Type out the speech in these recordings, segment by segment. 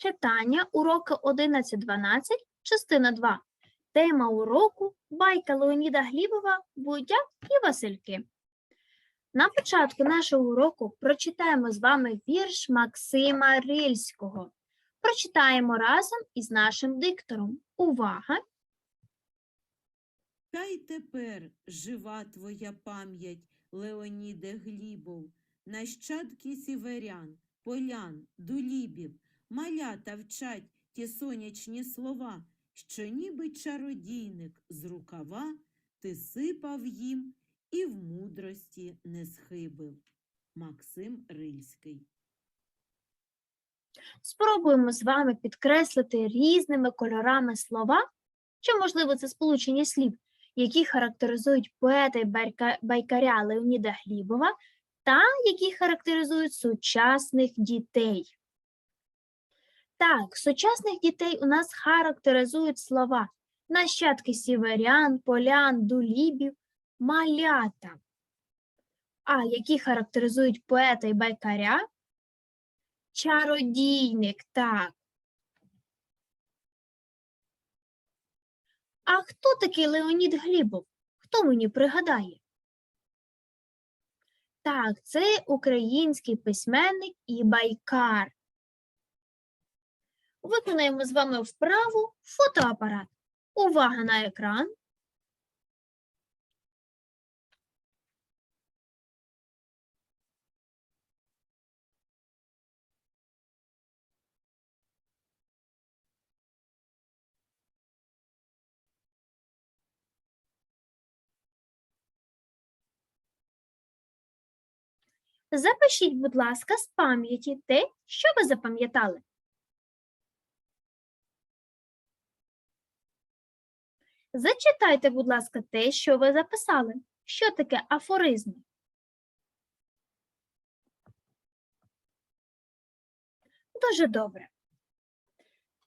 Читання уроки 11-12, частина 2. Тема уроку байка Леоніда Глібова Будяк і Васильки. На початку нашого уроку прочитаємо з вами вірш Максима Рильського. Прочитаємо разом із нашим диктором. Увага! Та й тепер жива твоя пам'ять, Леоніде Глібов, нащадки сіверян, полян, дулібів, малята вчать ті сонячні слова, що ніби чародійник з рукава ти сипав їм і в мудрості не схибив. Максим Рильський Спробуємо з вами підкреслити різними кольорами слова, чи, можливо, це сполучення слів, які характеризують поета і байкаря Леоніда Глібова та які характеризують сучасних дітей. Так, сучасних дітей у нас характеризують слова нащадки сіверян, полян, дулібів, малята. А які характеризують поета і байкаря? Чародійник, так. А хто такий Леонід Глібов? Хто мені пригадає? Так, це український письменник і байкар. Виконаємо з вами вправу фотоапарат. Увага на екран. Запишіть, будь ласка, з пам'яті те, що ви запам'ятали. Зачитайте, будь ласка, те, що ви записали. Що таке афоризми? Дуже добре.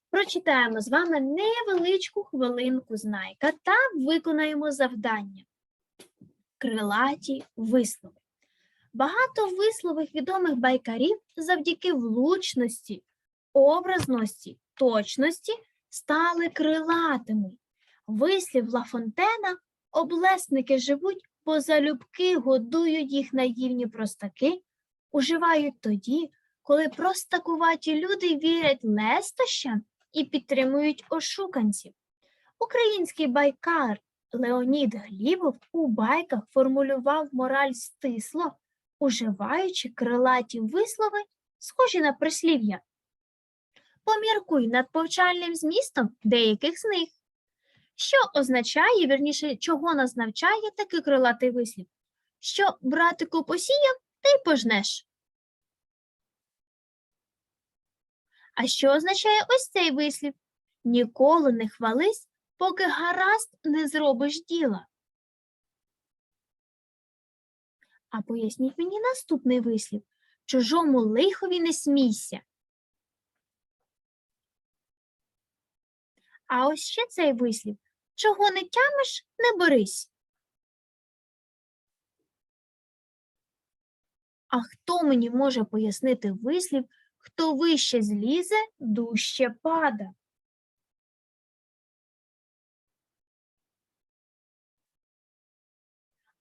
Прочитаємо з вами невеличку хвилинку знайка та виконаємо завдання. Крилаті вислови. Багато вислових відомих байкарів завдяки влучності, образності, точності стали крилатими. Вислів Лафонтена облесники живуть, бо залюбки годують їх наївні простаки, уживають тоді, коли простакуваті люди вірять лестощам і підтримують ошуканців. Український байкар Леонід Глібов у байках формулював мораль стисло, уживаючи крилаті вислови, схожі на прислів'я. Поміркуй над повчальним змістом деяких з них. Що означає, вірніше, чого нас навчає такий крилатий вислів? Що братику посіяв, ти пожнеш. А що означає ось цей вислів? Ніколи не хвались, поки гаразд не зробиш діла. А поясніть мені наступний вислів. Чужому лихові не смійся. А ось ще цей вислів. Чого не тямиш, не борись. А хто мені може пояснити вислів, хто вище злізе, дужче пада?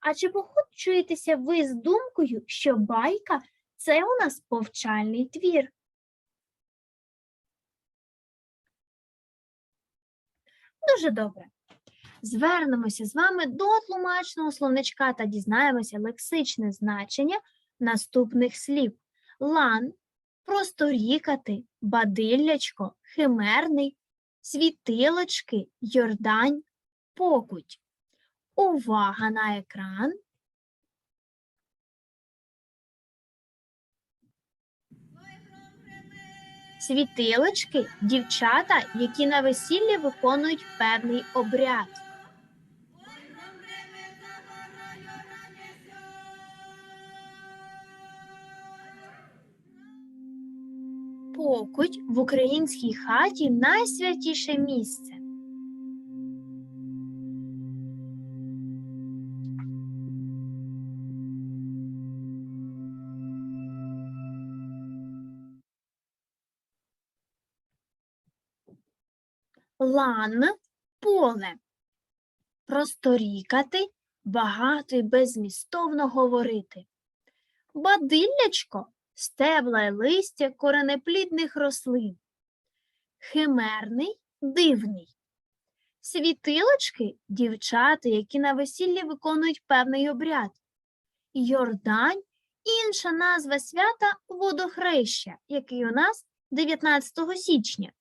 А чи погоджуєтеся ви з думкою, що байка це у нас повчальний твір? Дуже добре. Звернемося з вами до тлумачного словничка та дізнаємося лексичне значення наступних слів. Лан, просторікати, бадиллячко, химерний, світилочки, йордань, покуть. Увага на екран. Світилочки – дівчата, які на весіллі виконують певний обряд. Покуть в українській хаті найсвятіше місце. лан поле. Просторікати, багато і беззмістовно говорити. Бадиллячко стебла й листя коренеплідних рослин. Химерний дивний. Світилочки дівчата, які на весіллі виконують певний обряд. Йордань інша назва свята водохреща, який у нас 19 січня.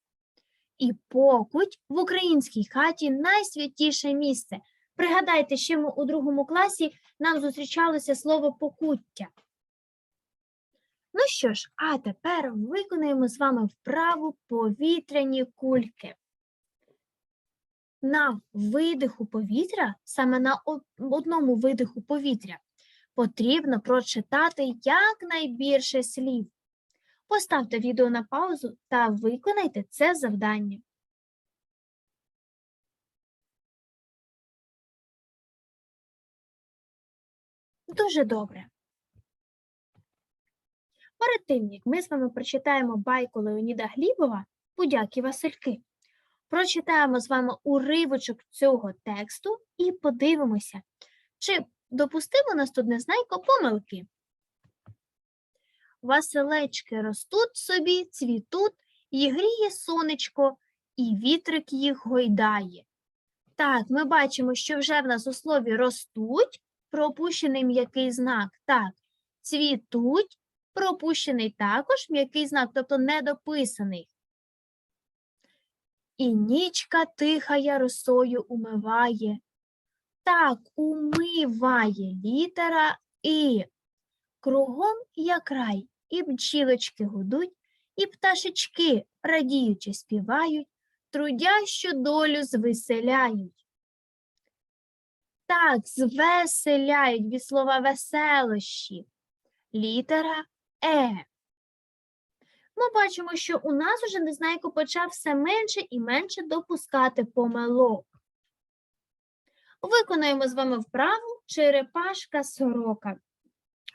І покуть в українській хаті найсвятіше місце. Пригадайте, ще ми у другому класі нам зустрічалося слово покуття. Ну що ж, а тепер виконаємо з вами вправу повітряні кульки. На видиху повітря, саме на одному видиху повітря, потрібно прочитати якнайбільше слів. Поставте відео на паузу та виконайте це завдання. Дуже добре. Перед тим, як ми з вами прочитаємо байку Леоніда Глібова «Будяки Васильки, прочитаємо з вами уривочок цього тексту і подивимося, чи допустив у нас тут незнайко помилки. Василечки ростуть собі, цвітуть, і гріє сонечко, і вітрик їх гойдає. Так, ми бачимо, що вже в нас у слові ростуть, пропущений м'який знак. Так, цвітуть, пропущений також м'який знак, тобто недописаний. І нічка тихая росою умиває. Так, умиває літера І. Кругом як рай, і бджілочки гудуть, і пташечки радіючи співають, трудящу долю звеселяють. Так, звеселяють від слова веселощі. Літера Е. Ми бачимо, що у нас уже Незнайко почав все менше і менше допускати помилок. Виконаємо з вами вправу черепашка сорока.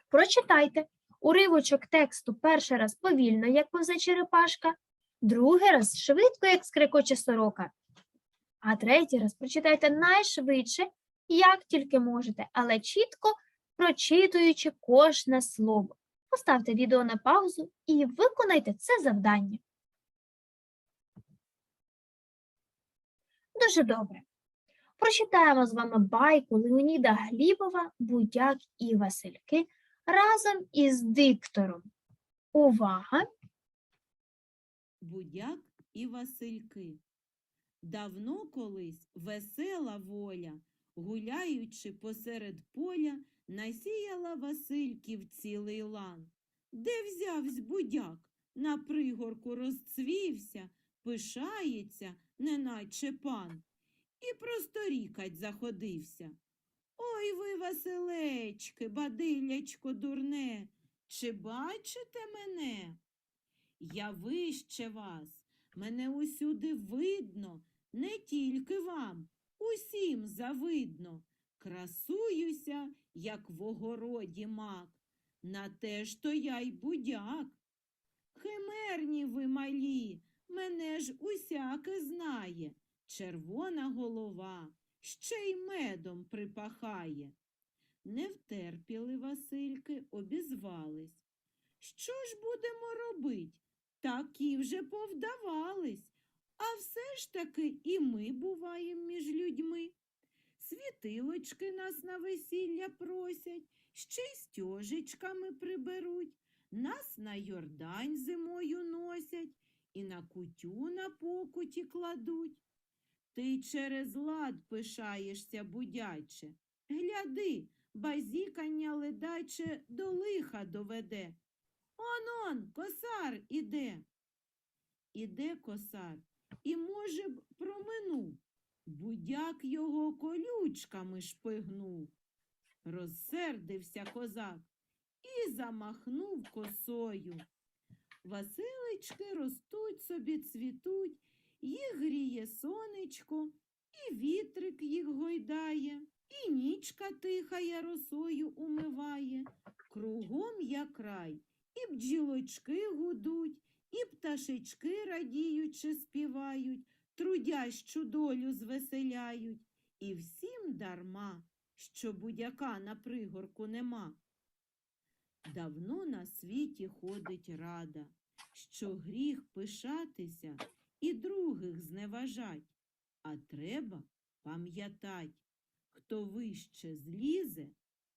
Прочитайте уривочок тексту перший раз повільно, як повзе черепашка, другий раз швидко, як скрикоче сорока, а третій раз прочитайте найшвидше, як тільки можете, але чітко прочитуючи кожне слово. Поставте відео на паузу і виконайте це завдання. Дуже добре. Прочитаємо з вами байку Леоніда Глібова, Будяк і Васильки разом із диктором. Увага! Будяк і Васильки. Давно колись весела воля, гуляючи посеред поля, насіяла Васильків цілий лан. Де взявсь будяк, на пригорку розцвівся, пишається, неначе пан, і просторікать заходився. Ой ви, Василечки, бадилячко дурне, чи бачите мене? Я вище вас, мене усюди видно, не тільки вам, усім завидно. Красуюся, як в огороді мак, на те ж то я й будяк. Химерні ви малі, мене ж усяке знає. Червона голова, ще й медом припахає. Не втерпіли Васильки, обізвались. Що ж будемо робить? Такі вже повдавались, а все ж таки і ми буваєм між людьми. Світилочки нас на весілля просять, ще й стьожечками приберуть, нас на Йордань зимою носять і на кутю на покуті кладуть. Ти через лад пишаєшся, будяче. Гляди, базікання ледаче до лиха доведе. Он он, косар іде. Іде косар, і, може б, проминув. Будяк його колючками шпигнув. Розсердився козак і замахнув косою. Василички ростуть собі, цвітуть, їх гріє сонечко, і вітрик їх гойдає, і нічка тихая росою умиває. Кругом як рай, і бджілочки гудуть, і пташечки радіючи співають, трудящу долю звеселяють, і всім дарма, що будяка на пригорку нема. Давно на світі ходить рада, що гріх пишатися і других зневажать, а треба пам'ятать, хто вище злізе,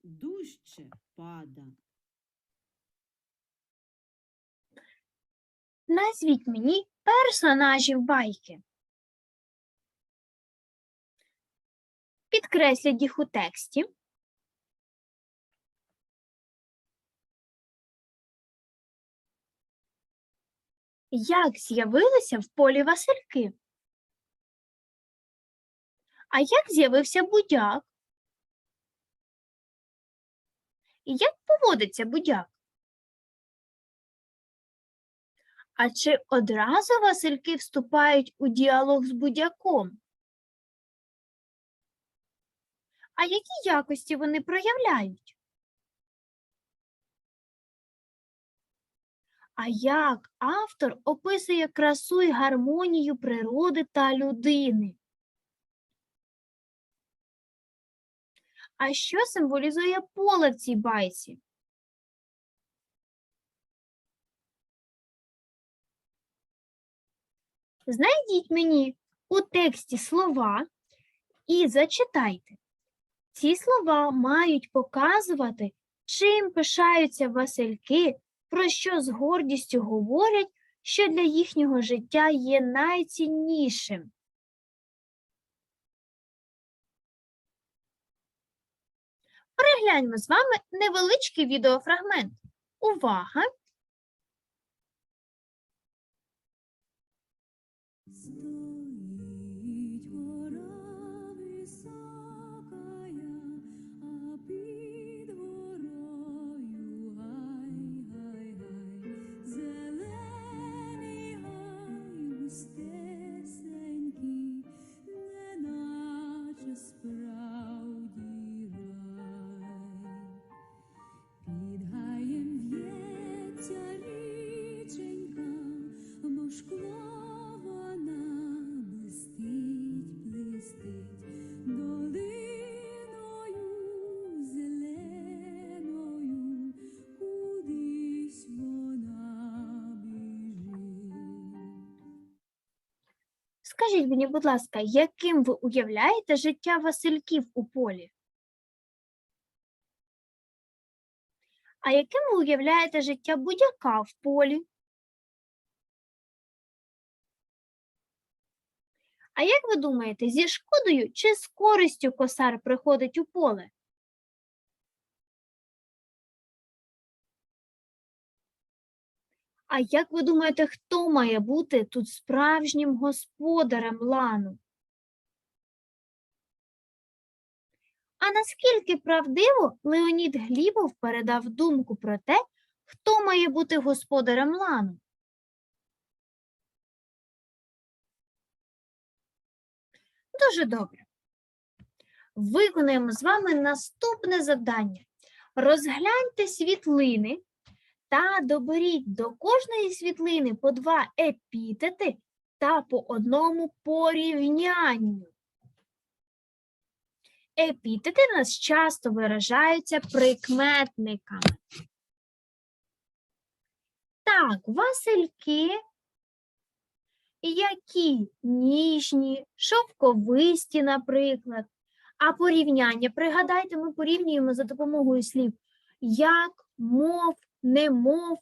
дужче пада. Назвіть мені персонажів байки. Підкресліть їх у тексті. Як з'явилися в полі Васильки? А як з'явився будяк? І як поводиться будяк? А чи одразу Васильки вступають у діалог з будяком? А які якості вони проявляють? А як автор описує красу і гармонію природи та людини? А що символізує поле в цій байці? Знайдіть мені у тексті слова і зачитайте. Ці слова мають показувати, чим пишаються Васильки, про що з гордістю говорять, що для їхнього життя є найціннішим. Перегляньмо з вами невеличкий відеофрагмент. Увага! Скажіть мені, будь ласка, яким ви уявляєте життя Васильків у полі? А яким ви уявляєте життя будь-яка в полі? А як ви думаєте, зі шкодою чи з користю косар приходить у поле? А як ви думаєте, хто має бути тут справжнім господарем лану? А наскільки правдиво Леонід Глібов передав думку про те, хто має бути господарем лану? Дуже добре. Виконаємо з вами наступне завдання. Розгляньте світлини та доберіть до кожної світлини по два епітети та по одному порівнянню. Епітети в нас часто виражаються прикметниками. Так, Васильки, які ніжні, шовковисті, наприклад. А порівняння, пригадайте, ми порівнюємо за допомогою слів як, мов, немов,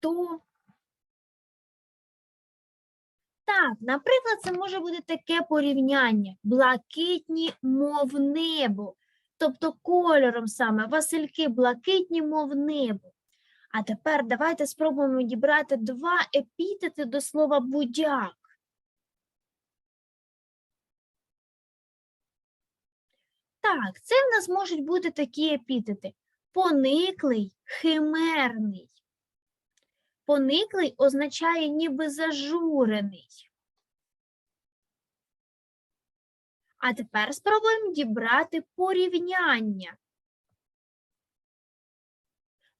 то. Так, наприклад, це може бути таке порівняння: блакитні, мов небо. Тобто кольором саме Васильки блакитні, мов небо. А тепер давайте спробуємо дібрати два епітети до слова будяк. Так, це в нас можуть бути такі епітети: пониклий, химерний. Пониклий означає ніби зажурений. А тепер спробуємо дібрати порівняння.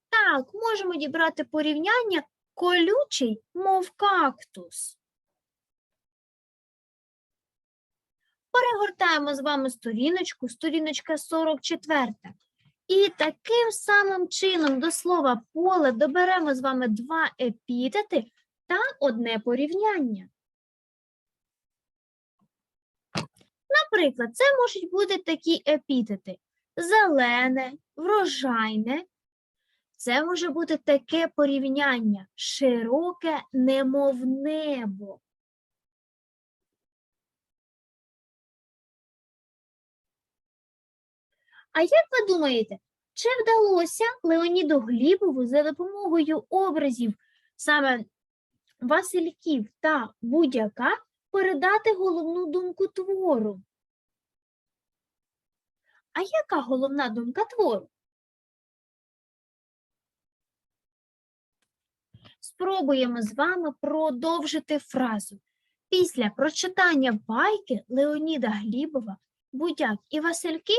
Так, можемо дібрати порівняння колючий, мов кактус. Перегортаємо з вами сторіночку, сторіночка 44. І таким самим чином до слова поле доберемо з вами два епітети та одне порівняння. Наприклад, це можуть бути такі епітети: зелене, врожайне. Це може бути таке порівняння широке, немов небо. А як ви думаєте, чи вдалося Леоніду Глібову за допомогою образів саме Васильків та будь-яка передати головну думку твору? А яка головна думка твору? Спробуємо з вами продовжити фразу. Після прочитання байки Леоніда Глібова, Будяк і Васильки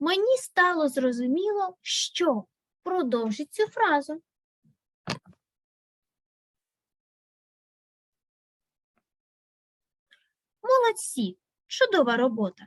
мені стало зрозуміло, що продовжить цю фразу. Молодці, чудова робота.